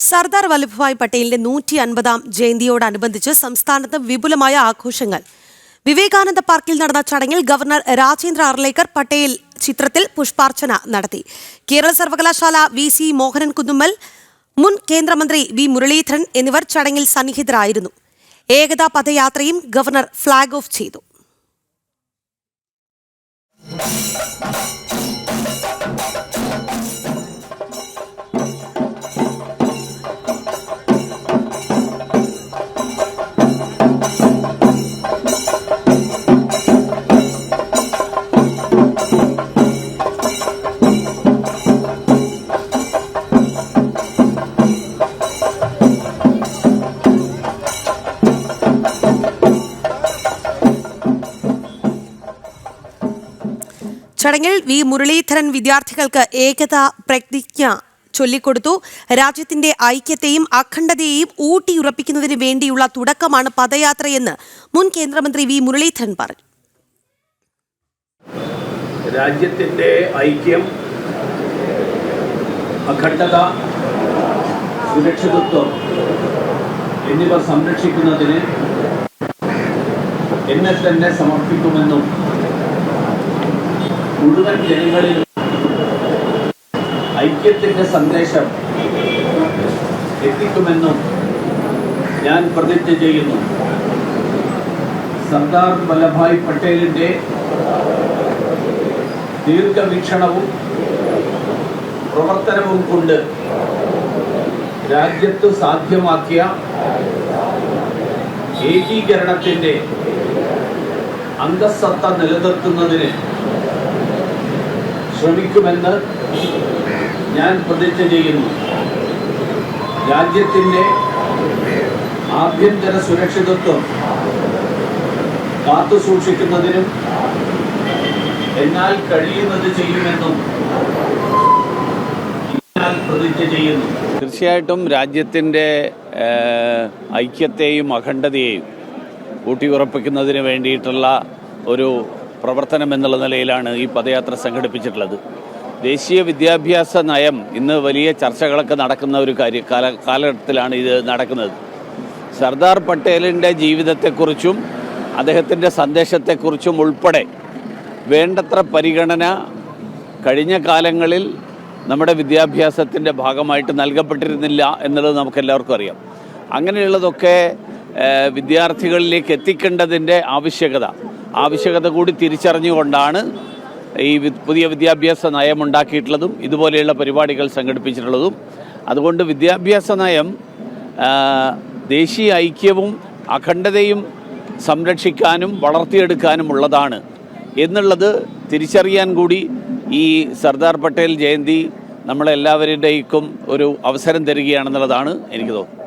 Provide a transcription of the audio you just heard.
സർദാർ വല്ലഭായ് പട്ടേലിന്റെ നൂറ്റി അൻപതാം ജയന്തിയോടനുബന്ധിച്ച് സംസ്ഥാനത്ത് വിപുലമായ ആഘോഷങ്ങൾ. വിവേകാനന്ദ പാർക്കിൽ നടന്ന ചടങ്ങിൽ ഗവർണർ രാജേന്ദ്ര അർലേക്കർ പട്ടേൽ ചിത്രത്തിൽ പുഷ്പാർച്ചന നടത്തി. കേരള സർവകലാശാല വി സി മോഹനൻ കുന്നുമ്മൽ മുൻ കേന്ദ്രമന്ത്രി വി മുരളീധരൻ എന്നിവർ ചടങ്ങിൽ സന്നിഹിതരായിരുന്നു. ഏകതാ പദയാത്രയും ഗവർണർ ഫ്ളാഗ് ഓഫ് ചെയ്തു. ചടങ്ങിൽ വി. മുരളീധരൻ വിദ്യാർത്ഥികൾക്ക് ഏകതാ പ്രതിജ്ഞ ചൊല്ലിക്കൊടുത്തു. രാജ്യത്തിന്റെ ഐക്യത്തെയും അഖണ്ഡതയെയും ഊട്ടിയുറപ്പിക്കുന്നതിന് വേണ്ടിയുള്ള തുടക്കമാണ് പദയാത്രയെന്ന് മുൻ കേന്ദ്രമന്ത്രി വി. മുരളീധരൻ പറഞ്ഞു. രാജ്യത്തിന്റെ ഐക്യം അഖണ്ഡത സുരക്ഷിതത്വം എന്നിവ സംരക്ഷിക്കുന്നതിന് എന്നെ തന്നെ സമർപ്പിക്കുമെന്നും മുഴുവൻ ജനങ്ങളിലും ഐക്യത്തിന്റെ സന്ദേശം എത്തിക്കുമെന്നും ഞാൻ പ്രതിജ്ഞ ചെയ്യുന്നു. സർദാർ വല്ലഭായ് പട്ടേലിന്റെ ദീർഘവീക്ഷണവും പ്രവർത്തനവും കൊണ്ട് രാജ്യത്ത് സാധ്യമാക്കിയ ഏകീകരണത്തിന്റെ അന്തസത്ത നിലനിർത്തുന്നതിന് ശ്രമിക്കുമെന്ന് ഞാൻ പ്രതിജ്ഞ ചെയ്യുന്നു. രാജ്യത്തിന്റെ ആഭ്യന്തര സുരക്ഷിതത്വം കാത്തു സൂക്ഷിക്കുന്നതിനും എന്നാൽ കഴിയുന്നത് ചെയ്യുമെന്നും ചെയ്യുന്നു. തീർച്ചയായിട്ടും രാജ്യത്തിന്റെ ഐക്യത്തെയും അഖണ്ഡതയെയും ഊട്ടിയുറപ്പിക്കുന്നതിന് വേണ്ടിയിട്ടുള്ള ഒരു പ്രവർത്തനം എന്നുള്ള നിലയിലാണ് ഈ പദയാത്ര സംഘടിപ്പിച്ചിട്ടുള്ളത്. ദേശീയ വിദ്യാഭ്യാസ നയം ഇന്ന് വലിയ ചർച്ചകളൊക്കെ നടക്കുന്ന ഒരു കാര്യ കാല കാലഘട്ടത്തിലാണ് ഇത് നടക്കുന്നത്. സർദാർ പട്ടേലിന്റെ ജീവിതത്തെക്കുറിച്ചും അദ്ദേഹത്തിന്റെ സന്ദേശത്തെക്കുറിച്ചും ഉൾപ്പെടെ വേണ്ടത്ര പരിഗണന കഴിഞ്ഞ കാലങ്ങളിൽ നമ്മുടെ വിദ്യാഭ്യാസത്തിന്റെ ഭാഗമായിട്ട് നൽകപ്പെട്ടിരുന്നില്ല എന്നുള്ളത് നമുക്കെല്ലാവർക്കും അറിയാം. അങ്ങനെയുള്ളതൊക്കെ വിദ്യാർത്ഥികളിലേക്ക് എത്തിക്കേണ്ടതിന്റെ ആവശ്യകത ആവശ്യകത കൂടി തിരിച്ചറിഞ്ഞുകൊണ്ടാണ് ഈ പുതിയ വിദ്യാഭ്യാസ നയം ഉണ്ടാക്കിയിട്ടുള്ളതും ഇതുപോലെയുള്ള പരിപാടികൾ സംഘടിപ്പിച്ചിട്ടുള്ളതും. അതുകൊണ്ട് വിദ്യാഭ്യാസ നയം ദേശീയ ഐക്യവും അഖണ്ഡതയും സംരക്ഷിക്കാനും വളർത്തിയെടുക്കാനും ഉള്ളതാണ്. എന്നുള്ളത് തിരിച്ചറിയാൻ കൂടി ഈ സർദാർ പട്ടേൽ ജയന്തി നമ്മളെല്ലാവരുടെയും ഒരു അവസരം തരികയാണെന്നുള്ളതാണ് എനിക്ക് തോന്നുന്നത്.